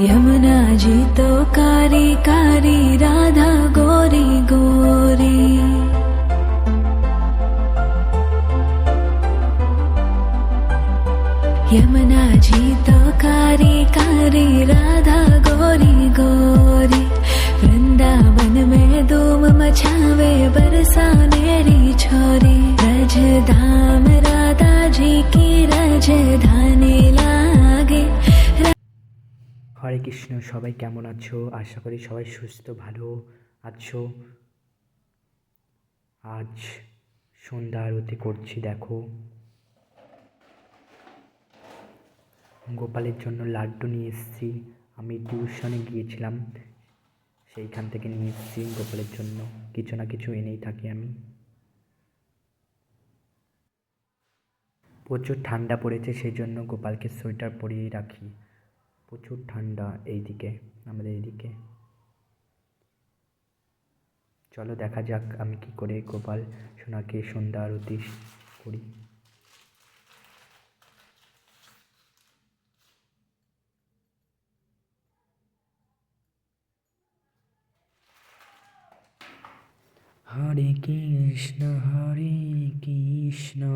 यमुना जी तो कारी कारी, राधा गोरी गोरी। यमुना जी तो कारी कारी, राधा गोरी गोरी। वृंदावन में धूम मचावे बरसानेरी छोरी। रज धाम राधा जी की रजधानी लागे হরে কৃষ্ণ, সবাই কেমন আছো? আশা করি সবাই সুস্থ, ভালো আছো। আজ সন্ধ্যা আরতি করছি, দেখো। গোপালের জন্য লাড্ডু নিয়ে এসেছি। আমি টিউশনে গিয়েছিলাম, সেইখান থেকে নিয়ে এসেছি গোপালের জন্য। কিছু না কিছু এনেই থাকি আমি। প্রচুর ঠান্ডা পড়েছে, সেই জন্য গোপালকে সোয়েটার পরিয়ে রাখি। প্রচুর ঠান্ডা এইদিকে, আমাদের এইদিকে। চলো দেখা যাক আমি কি করে গোপাল সোনাকে সন্ধ্যা আরতি করি। হরে কৃষ্ণ হরে কৃষ্ণ।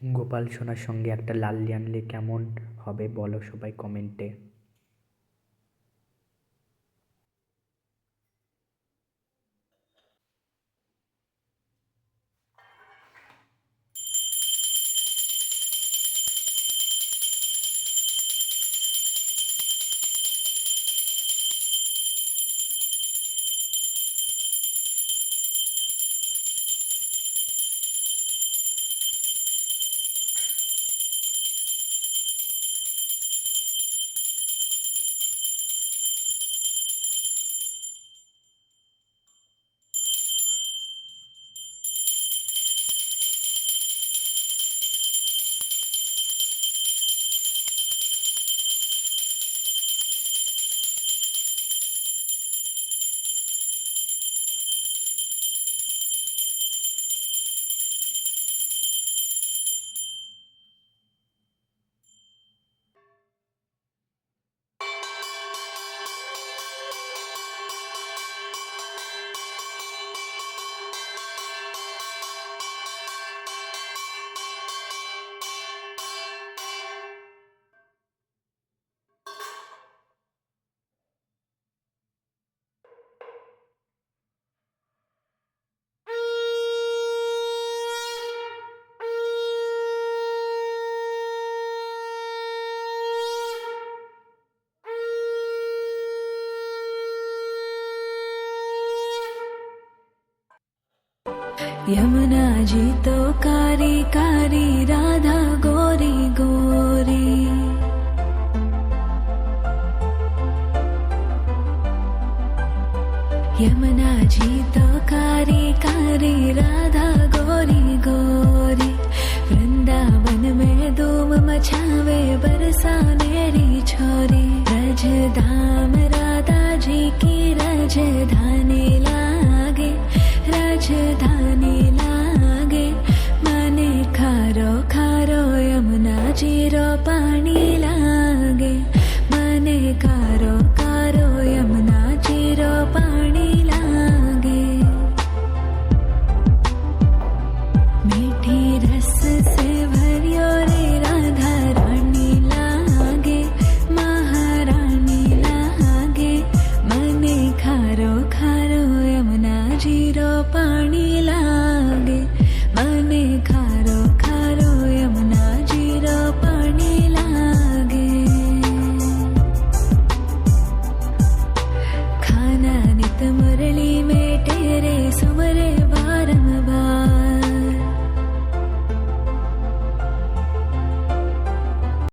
গোপাল সোনার সঙ্গে একটা লাল্লি আনলে কেমন হবে বলো সবাই কমেন্টে। यमुना जी तो कारी कारी, राधा गोरी गोरी। यमुना जी तो कारी कारी, राधा गोरी गोरी। वृंदावन में धूम मचावे बरसानेरी छोरी। रज धाम राधा जी की रजधानी लागे, रजधानी পানি